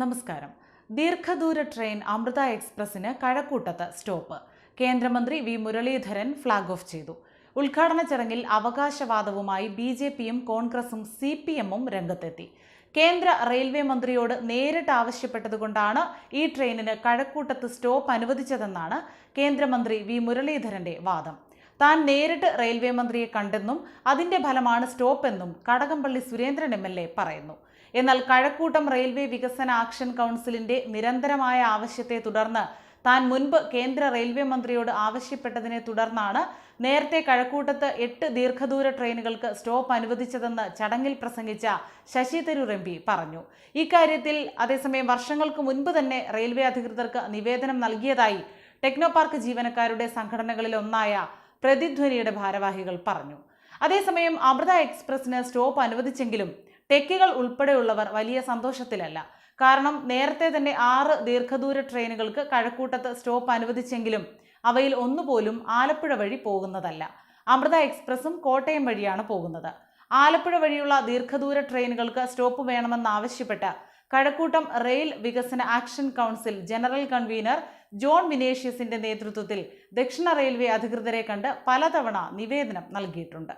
നമസ്കാരം. ദീർഘദൂര ട്രെയിൻ അമൃത എക്സ്പ്രസിന് കഴക്കൂട്ടത്ത് സ്റ്റോപ്പ്. കേന്ദ്രമന്ത്രി വി മുരളീധരൻ ഫ്ളാഗ് ഓഫ് ചെയ്തു. ഉദ്ഘാടന ചടങ്ങിൽ അവകാശവാദവുമായി ബി ജെ പിയും കോൺഗ്രസും സി പി എമ്മും രംഗത്തെത്തി. കേന്ദ്ര റെയിൽവേ മന്ത്രിയോട് നേരിട്ട് ആവശ്യപ്പെട്ടതുകൊണ്ടാണ് ഈ ട്രെയിനിന് കഴക്കൂട്ടത്ത് സ്റ്റോപ്പ് അനുവദിച്ചതെന്നാണ് കേന്ദ്രമന്ത്രി വി മുരളീധരന്റെ വാദം. താൻ നേരിട്ട് റെയിൽവേ മന്ത്രിയെ കണ്ടെന്നും അതിന്റെ ഫലമാണ് സ്റ്റോപ്പ് എന്നും Kadakampally Surendran M L A പറയുന്നു. എന്നാൽ കഴക്കൂട്ടം റെയിൽവേ വികസന ആക്ഷൻ കൗൺസിലിന്റെ നിരന്തരമായ ആവശ്യത്തെ തുടർന്ന് താൻ മുൻപ് കേന്ദ്ര റെയിൽവേ മന്ത്രിയോട് ആവശ്യപ്പെട്ടതിനെ തുടർന്നാണ് നേരത്തെ കഴക്കൂട്ടത്ത് എട്ട് ദീർഘദൂര ട്രെയിനുകൾക്ക് സ്റ്റോപ്പ് അനുവദിച്ചതെന്ന് ചടങ്ങിൽ പ്രസംഗിച്ച ശശി തരൂർ എം പി പറഞ്ഞു. ഇക്കാര്യത്തിൽ അതേസമയം വർഷങ്ങൾക്ക് മുൻപ് തന്നെ റെയിൽവേ അധികൃതർക്ക് നിവേദനം നൽകിയതായി ടെക്നോപാർക്ക് ജീവനക്കാരുടെ സംഘടനകളിൽ ഒന്നായ പ്രതിധ്വനിയുടെ ഭാരവാഹികൾ പറഞ്ഞു. അതേസമയം അമൃത എക്സ്പ്രസിന് സ്റ്റോപ്പ് അനുവദിച്ചെങ്കിലും ടെക്കികൾ ഉൾപ്പെടെയുള്ളവർ വലിയ സന്തോഷത്തിലല്ല. കാരണം നേരത്തെ തന്നെ ആറ് ദീർഘദൂര ട്രെയിനുകൾക്ക് കഴക്കൂട്ടത്ത് സ്റ്റോപ്പ് അനുവദിച്ചെങ്കിലും അവയിൽ ഒന്നുപോലും ആലപ്പുഴ വഴി പോകുന്നതല്ല. അമൃത എക്സ്പ്രസും കോട്ടയം വഴിയാണ് പോകുന്നത്. ആലപ്പുഴ വഴിയുള്ള ദീർഘദൂര ട്രെയിനുകൾക്ക് സ്റ്റോപ്പ് വേണമെന്നാവശ്യപ്പെട്ട് കഴക്കൂട്ടം റെയിൽ വികസന action council general convener John വിനേഷ്യസിന്റെ നേതൃത്വത്തിൽ ദക്ഷിണ റെയിൽവേ അധികൃതരെ കണ്ട് പലതവണ നിവേദനം നൽകിയിട്ടുണ്ട്.